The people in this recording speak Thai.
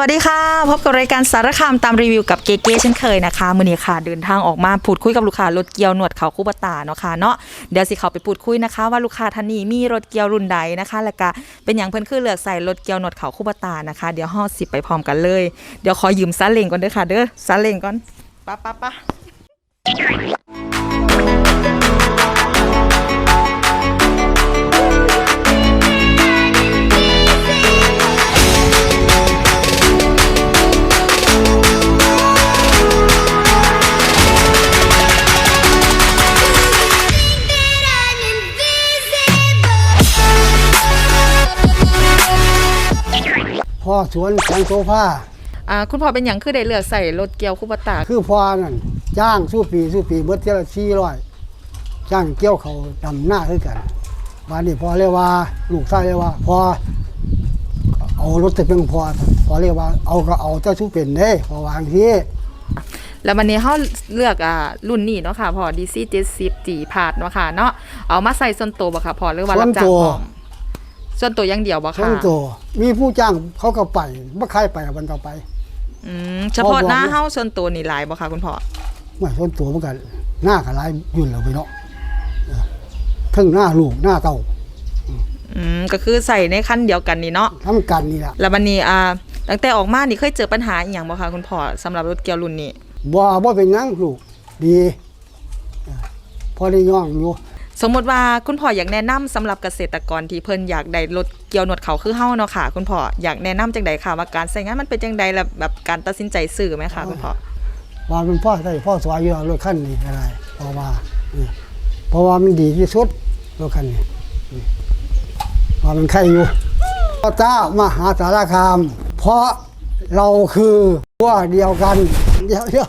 วัสดีค่ะ พบกับรายการสารคามตามรีวิวกับเกเก้เช่นเคยนะคะมือนี้ค่ะเดินทางออกมาพูดคุยกับลูกค้ารถเกียวหนวดเขาคู่ปตาเนาะค่ะเนาะเดี๋ยวสิเขาไปพูดคุยนะคะ ว่าลูกค้าท่านนี้มีรถเกียวรุ่นใดนะคะ และก็เป็นอย่างเพิ่นคือเลือกใส่รถเกียวหนวดเขาคู่ปตานะคะ เดี๋ยวห่อสิไปพร้อมกันเลย เดี๋ยวขอยืมซาเล้งก่อนเด้อค่ะ เด้อซาเล้งก่อนปะปะปะ พ่อสวนแสงโซฟาอ่าคุณพ่อเป็นอย่างคือได้เลือกใส่รถเกียวคู่ปตาคือพ่อนั่นจ้างสู้ปีสู้ปีเบิดเท่าละสี่ร้อยจ้างเกี่ยวเขาดำหน้าคือกันวันนี้พอเรียกว่า ลูกชายเรียกว่าพอเอารถแต่เพียงพอพอเรียกว่าเอาก็เอาเจ้าสู้เป็นเด้พอวางที่แล้ววันนี้เขาเลือกอ่ารุ่นนี้เนาะค่ะพ่อ DC 70 G พาดเนาะค่ะเนาะเอามาใส่ส่วนตัวบ่ค่ะพ่อหรือว่ารับจ้างพร้อม ส่วนตัวอย่างเดียวบ่ทั้ค่ะงตัวมีผู้จ้างเขาก็ไปบ่ใครไปวันต่อไปอืมเฉพาะหน้าเฮาส่วนตัวนี่หลายบ่ค่ะคุณพ่อไม่ส่วนตัวเหมือนกันหน้ากับลายยุ่นเราไปเนาะเออทั้งหน้าลูกหน้าเต้าอืมก็คือใส่ในคันเดียวกันนี่เนาะทำกันนี่แหละแล้ววันนี้อ่าตั้งแต่ออกมานี่เคยเจอปัญหาอีหยังบ่คะคุณพ่อสำหรับรถเกียวรุ่นนี้บ่บ่เป็นหยังลูกดีเออพอได้ย่องอยู่ สมมติว่าคุณพ่ออยากแนะนำสำหรับเกษตรกรที่เพิ่นอยากได้รถเกี่ยวหนวดเขาคือเฮาเนาะค่ะ คุณพ่ออยากแนะนำจังใดค่ะว่าการใช้งานมันเป็นจังใดแล้วแบบการตัดสินใจซื้อไหมคะคุณพ่อว่ามันพ่อใส่พ่อสวยอยู่รถคันนี้อะไรเพราะว่าเออเพราะว่ามันดีที่สุดรถคันนี้อืมว่ามันใครอยู่พ่อจ้ามหาสารคาม เพราะเราคือพวกเดียวกันเดี๋ยวเดี๋ยว